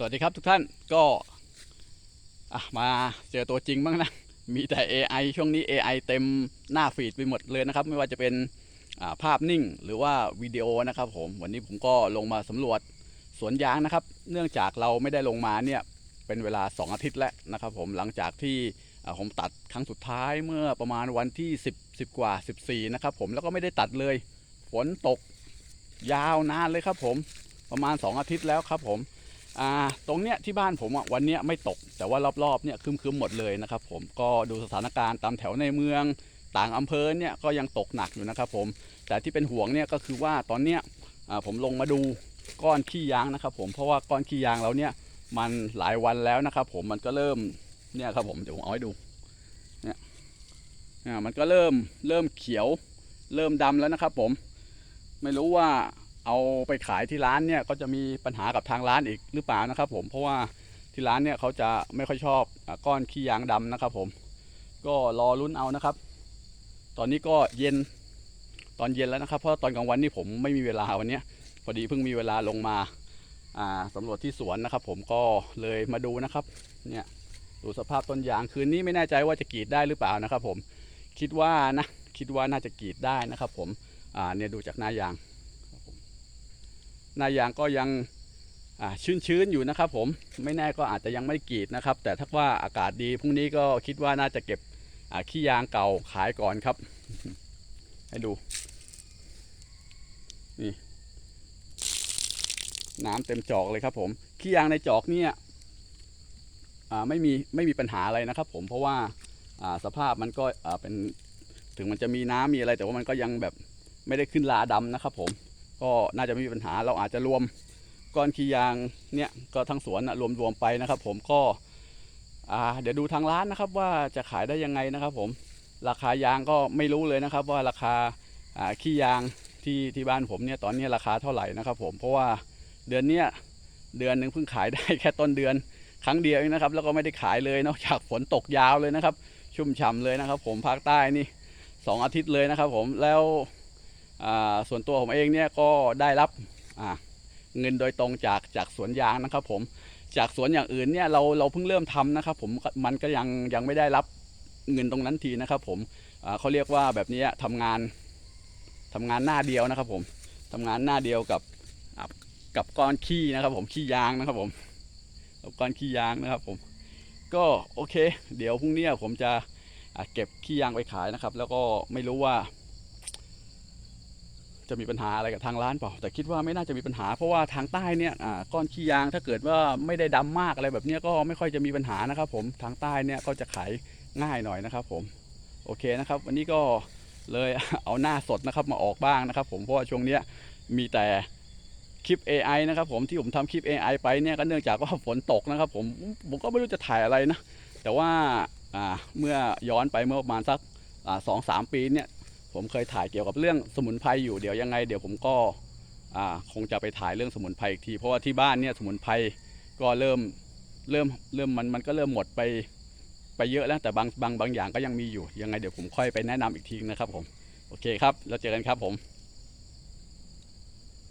สวัสดีครับทุกท่านก็มาเจอตัวจริงบ้างนะ มีแต่ AI ช่วงนี้ AI เต็มหน้าฟีดไปหมดเลยนะครับ ไม่ว่าจะเป็นาภาพนิ่งหรือว่าวิดีโอนะครับผม วันนี้ผมก็ลงมาสำรวจสวนยางนะครับ เนื่องจากเราไม่ได้ลงมาเนี่ยเป็นเวลา 2 อาทิตย์แล้วนะครับผมหลังจากที่ผมตัดครั้งสุดท้ายเมื่อประมาณวันที่ 10 10 กว่า 14 นะครับผมแล้วก็ไม่ได้ตัดเลย ฝนตกยาวนานเลยครับผมประมาณ 2 อาทิตย์แล้วครับผม อ่าตรงเนี้ยที่บ้านผมอะวันเนี้ยไม่ตก แต่ว่ารอบๆเนี่ยคึมๆหมดเลยนะครับผมก็ดูสถานการณ์ตามแถวในเมืองต่างอำเภอเนี่ยก็ยังตกหนักอยู่นะครับผมแต่ที่เป็นห่วงเนี่ยก็คือว่าตอนเนี้ยผมลงมาดูก้อนขี้ยางนะครับผมเพราะว่าก้อนขี้ยางเราเนี่ยมันหลายวันแล้วนะครับผมมันก็เริ่มเนี่ยครับผมเดี๋ยวผมเอาให้ดูเนี่ยมันก็เริ่มเริ่มเขียวเริ่มดำแล้วนะครับผมไม่รู้ว่า เอาไปขายที่ร้านเนี่ยก็จะมีปัญหากับทางร้านอีกหรือเปล่านะครับ ผมเพราะว่าที่ร้านเนี่ยเขาจะไม่ค่อยชอบก้อนขี้ยางดำนะครับ ผมก็รอลุ้นเอานะครับ ตอนนี้ก็เย็นตอนเย็นแล้วนะครับ เพราะตอนกลางวันนี่ผมไม่มีเวลาวันนี้พอดีเพิ่งมีเวลาลงมาสำรวจที่สวนนะครับ ผมก็เลยมาดูนะครับเนี่ยดูสภาพต้นยางคืนนี้ไม่แน่ใจว่าจะกรีดได้หรือเปล่านะครับ ผมคิดว่านะคิดว่าน่าจะกรีดได้นะครับ ผมเนี่ยดูจากหน้ายาง หน้ายางก็ยังชื้นๆอยู่นะครับผมไม่แน่ก็อาจจะยังไม่กรีดนะครับ แต่ถ้าว่าอากาศดีพรุ่งนี้ก็คิดว่าน่าจะเก็บขี้ยางเก่าขายก่อนครับ ให้ดูนี่น้ำเต็มจอกเลยครับผมขี้ยางในจอกเนี่ยไม่มีไม่มีปัญหาอะไรนะครับ ผมเพราะว่าสภาพมันก็เป็นถึงมันจะมีน้ำมีอะไร แต่ว่ามันก็ยังแบบไม่ได้ขึ้นลาดำนะครับผม ก็น่าจะไม่มีปัญหาเราอาจจะรวมก้อนขี้ยางเนี่ยก็ทั้งสวนนะรวมรวมๆไปนะครับ ผมก็เดี๋ยวดูทางร้านนะครับว่าจะขายได้ยังไงนะครับ ผมราคายางก็ไม่รู้เลยนะครับ ว่าราคาขี้ยางที่ที่บ้านผมเนี่ยตอนนี้ราคาเท่าไหร่นะครับ ผมเพราะว่าเดือนเนี้ยเดือนหนึ่งเพิ่งขายได้แค่ต้นเดือนครั้งเดียวเองนะครับ แล้วก็ไม่ได้ขายเลยนอกจากฝนตกยาวเลยนะครับ ชุ่มฉ่ำเลยนะครับ ผมภาคใต้นี่สองอาทิตย์เลยนะครับ ผมแล้ว ส่วนตัวผมเองเนี่ยก็ได้รับเงินโดยตรงจากจากสวนยางนะครับผมจากสวนอย่างอื่นเนี่ยเราเราเพิ่งเริ่มทำนะครับผมมันก็ยังยังไม่ได้รับเงินตรงนั้นทีนะครับผมเขาเรียกว่าแบบนี้ทำงานทำงานหน้าเดียวนะครับผมทำงานหน้าเดียวกับกับก้อนขี้นะครับผมขี้ยางนะครับผมกับก้อนขี้ยางนะครับผมก็โอเค เดี๋ยวพรุ่งนี้ผมจะเก็บขี้ยางไปขายนะครับ แล้วก็ไม่รู้ว่า จะมีปัญหาอะไรกับทางร้านเปล่า แต่คิดว่าไม่น่าจะมีปัญหา เพราะว่าทางใต้เนี่ยก้อนขี้ยางถ้าเกิดว่าไม่ได้ดำมากอะไรแบบนี้ก็ไม่ค่อยจะมีปัญหานะครับ ผมทางใต้เนี่ยก็จะขายง่ายหน่อยนะครับ ผมโอเคนะครับ วันนี้ก็เลยเอาหน้าสดนะครับมาออกบ้างนะครับ ผมเพราะว่าช่วงเนี้ยมีแต่คลิป AI นะครับผมที่ผมทำคลิป AI ไปเนี่ยก็เนื่องจากว่าฝนตกนะครับ ผมผมก็ไม่รู้จะถ่ายอะไรนะ แต่ว่าเมื่อย้อนไปเมื่อประมาณสักสองสามปีเนี่ย ผมเคยถ่ายเกี่ยวกับเรื่องสมุนไพรอยู่เดี๋ยวยังไง เดี๋ยวผมก็คงจะไปถ่ายเรื่องสมุนไพรอีกที เพราะว่าที่บ้านเนี่ยสมุนไพรก็เริ่มเริ่มเริ่มมันมันก็เริ่มหมดไปไปเยอะแล้วแต่บางบางบางอย่างก็ยังมีอยู่ยังไงเดี๋ยวผมค่อยไปแนะนำอีกทีนะครับผมโอเคครับ แล้วเจอกันครับผม